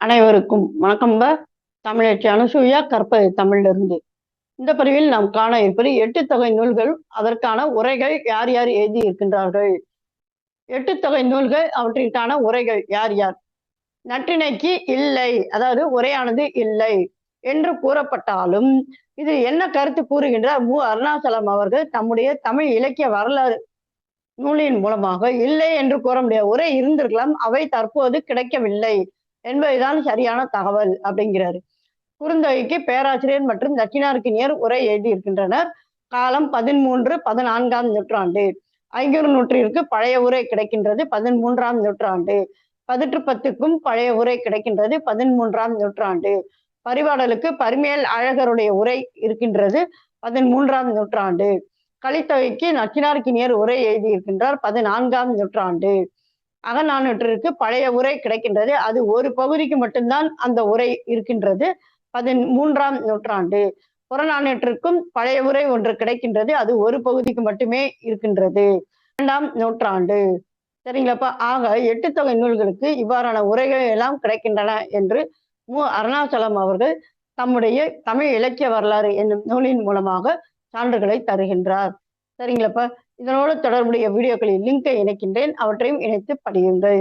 அனைவருக்கும் வணக்கம்ப தமிழச்சி அனுசூயா கற்பது தமிழிலிருந்து. இந்த பதிவில் நாம் காண இருப்பது எட்டு தொகை நூல்கள் அதற்கான உரைகள் யார் யார் எழுதி இருக்கின்றார்கள்? எட்டு தொகை நூல்கள் அவற்றிற்கான உரைகள் யார் யார்? நற்றிணைக்கு இல்லை அதாவது உரையானது இல்லை என்று கூறப்பட்டாலும் இது என்ன கருத்து கூறுகின்றார்? மு. அருணாசலம் அவர்கள் தம்முடைய தமிழ் இலக்கிய வரலாறு நூலின் மூலமாக இல்லை என்று கூற முடியாது. உரை இருந்திருக்கலாம் அவை தற்போது கிடைக்கவில்லை. என்பதுதான் சரியான தகவல் அப்படிங்கிறாரு. குறுந்தொகைக்கு பேராசிரியர் மற்றும் தட்சிணார்க்கினியர் உரை எழுதியிருக்கின்றனர். காலம் பதிமூன்று பதினான்காம் நூற்றாண்டு. ஐங்குறு நூற்றிற்கு பழைய உரை கிடைக்கின்றது பதிமூன்றாம் நூற்றாண்டு. பதிற்று பத்துக்கும் பழைய உரை கிடைக்கின்றது பதிமூன்றாம் நூற்றாண்டு. பரிபாடலுக்கு பரிமேல் அழகருடைய உரை இருக்கின்றது பதிமூன்றாம் நூற்றாண்டு. கலித்தொகைக்கு நச்சினார்க்கினியர் உரை எழுதியிருக்கின்றார் பதினான்காம் நூற்றாண்டு. அகநானூற்றிற்கு பழைய உரை கிடைக்கின்றது. அது ஒரு பகுதிக்கு மட்டும்தான் அந்த உரை இருக்கின்றது. பதிமூன்றாம் நூற்றாண்டு. புறநானூற்றுக்கும் பழைய உரை ஒன்று கிடைக்கின்றது. அது ஒரு பகுதிக்கு மட்டுமே இருக்கின்றது. இரண்டாம் நூற்றாண்டு. சரிங்களாப்பா? ஆக எட்டு தொகை நூல்களுக்கு இவ்வாறான உரைகள் எல்லாம் கிடைக்கின்றன என்று மு. அருணாச்சலம் அவர்கள் தம்முடைய தமிழ் இலக்கிய வரலாறு என்னும் நூலின் மூலமாக சான்றுகளை தருகின்றார். சரிங்களாப்பா இதனோடு தொடர்புடைய வீடியோக்களின் லிங்கை இணைக்கின்றேன். அவற்றையும் இணைத்து படியுங்கள்.